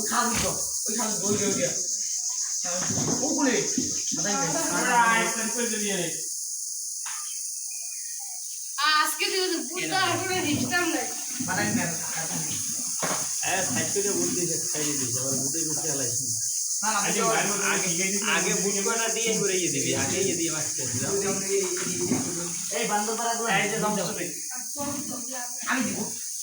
ওই খাবি তো ওই খাবি ওই ওই ওই ওগুলো আজকে না আগে বুট দিয়ে করে ইয়ে দিবি আগে ইয়ে দিয়ে এই করে। আমি দিব।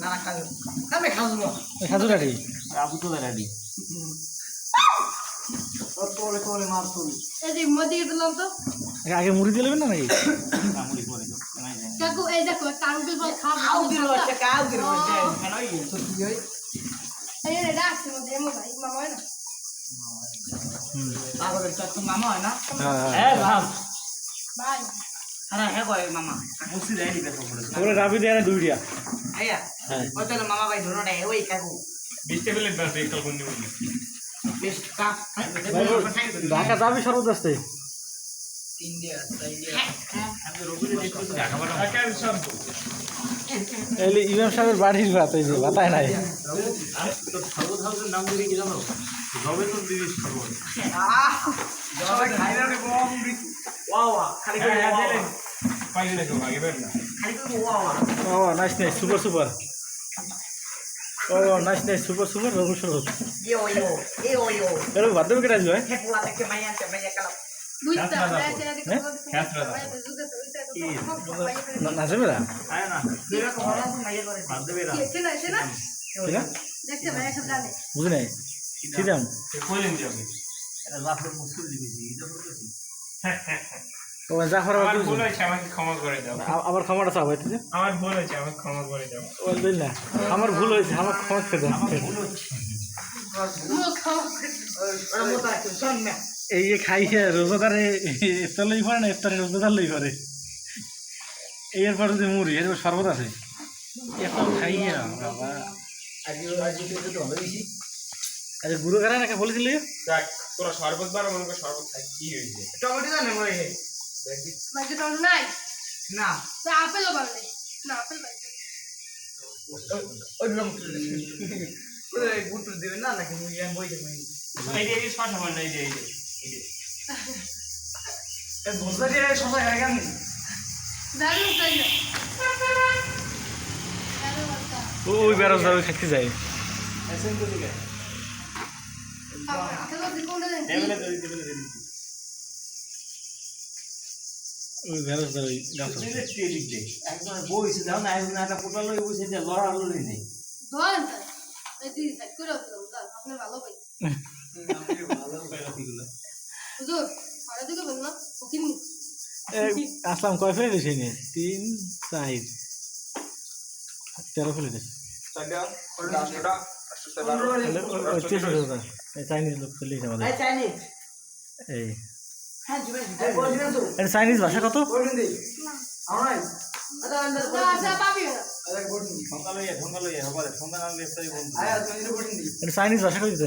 না না খাব। খাবে খাব খাজুরাটি আবু তো রেডি তোলে তোলে মার তুলি। এই যে মধ্যে দিলাম তো। আগে মুড়ি দিয়ে না নাকি? করে কাকু এই দেখো একটা আঙ্গুল ফল খাও আউ দিল একটা কাউ দিল কেন এই তো কি হয় এই রে রাখছি মধ্যে এমন ভাই মামা হয় না? হুম। তারপরে চাচ্ছ মামা হয় না? হ্যাঁ ভাব ভাই হ্যাঁ। হ্যাঁ মামা নি না হ্যাঁ মামা ভাই ধরো না ওই কাকু বিস্তে বলে মামা ভাই বেশ কাক ঢাকা যাবি সর্বত এলি ইমাম সাহেবের বাড়ির ভাত এই যে বাতায় নাই। নাম কি জানো? হ্যাঁ, ও নাইস নাইস সুপার সুপার ও nice nice super super Raghu ভালো করে বুঝে নাই ঠিক আছে সে কইলেন যে আমি এটা বাপের মুসকুল দিবি এটা বলতেছি ও জাফর আবার আমার ভুল হয়েছে করে ক্ষমাটা চাও আমার ভুল হয়েছে আমাকে ক্ষমা করে দাও না আমার ভুল হয়েছে আমার ক্ষমা দাও আছে শোন না এই যে খাইয়ে রোজাদারে ইফতার লই পারে না ইফতারে রোজাদার লই পারে এই এরপর যদি মুড়ি এরপর শরবত আছে। এত খাইয়ে বাবা। আজ আজ তো ভালো আরে গুরু কারা নাকি বলেছিলি? তোরা শরবত বারো মনে কর শরবত খাই কি হয়েছে? টমেটো জানে মরে মাঝে তো নাই। না। তো আপেলও বাড়বে না আপেল বাড়বে ওই রং ওই গুটু দিবে না নাকি মুই বই দেব এই যে শশা বান্না এই যে এই যে। এই যে এই বলতে যে সবাই হয়ে গেল ওই বেরোজদার ওই খাইতে দিবি ওই বেরোজদার ওই গাছ দিলে টেলিক দে একদম বইছে দাও না এখন একটা পোটাল লই বইছে যে লড়া লড়ি নেই ধরেন ভালো ভালো আসলাম কয় ফেলে দিয়েছি নে? তিন চার তেরো ফেলে দিয়েছি চাইনিজ লোক আমাদের। এই এটা ভাষা কত? চাইনিজ ভাষা কত দিতে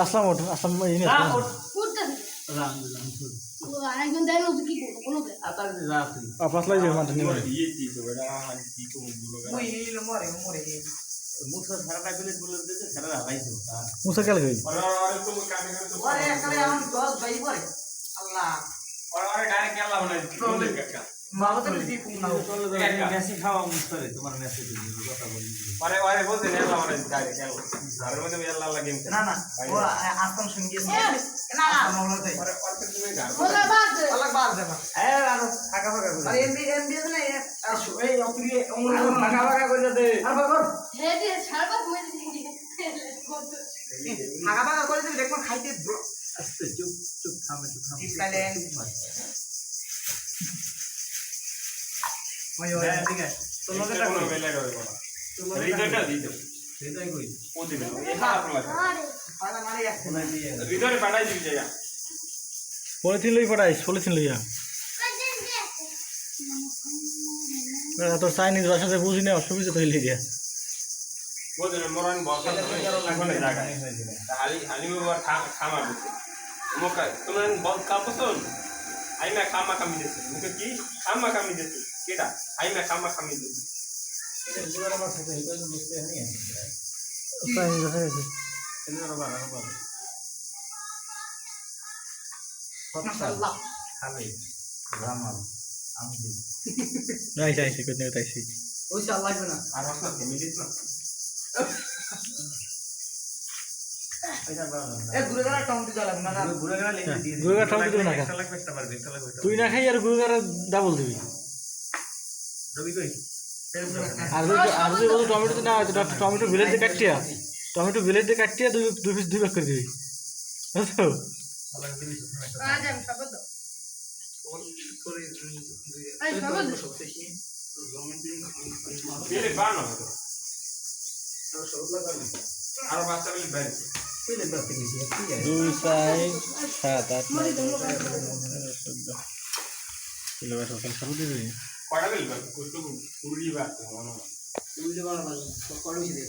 আসলাম ওটা আসলাম নিয়ে আসলাম। পাতলাই যাবে মাঠে নিয়ে মরে মুসা সারাটা প্লেট বলে দিতে সারা রাখাইছো মুসা কাল গই আল্লাহ। ডাইরেক্ট কেলা বানাই ফাঁকা ফাঁকা করে দিবি দেখো খাইতে আস্তে চুপ চুপ থামে চুপ থামে। Silent. ওই হ্যাঁ ঠিক আছে তো লগে এটা কোনো বেলা রইব না হৃদয়টা দিতে সেটাই কই? ও দিবে না। এই খারাপ পালা মারি আছে। কোনায় হৃদয়ে পাঠাই দিবি জায়গা। পলিথিন লই পড়াইস পলিথিন লইয়া। তোর চাইনিজ ভাষাতে বুঝি না অসুবিধা তো হইলে দিয়া না মরণ বসা লাগবে। জায়গা হালি হালি বল আই মে খামা কামি দিতে মুকে কি খামা কামি দিতে কেডা আই মে খামা আবার মাশাআল্লাহ খাবে রামাল আমি দিই আইসি আইসি কোথায় আইসি ওই চাল লাগবে না আর না তুই না খাই আর গুরুগারে ডাবল দিবি আর আর যদি বলতো টমেটো না হয় টমেটো বিলেট দিয়ে কাটিয়া টমেটো বিলেট দিয়ে কাটিয়া দুই দুই পিস দুই ভাগ করে দিবি বুঝছ আর বাচ্চা বলে বাইরে দুই চার সাত, আট, নয়, দশ, এগারো বারো তেরো চোদ্দ। কিলো বাস সব দিয়ে বেল কুটু কুড়ি বা মনে হয় উল্টে বাড়া লাগবে কড়ি দে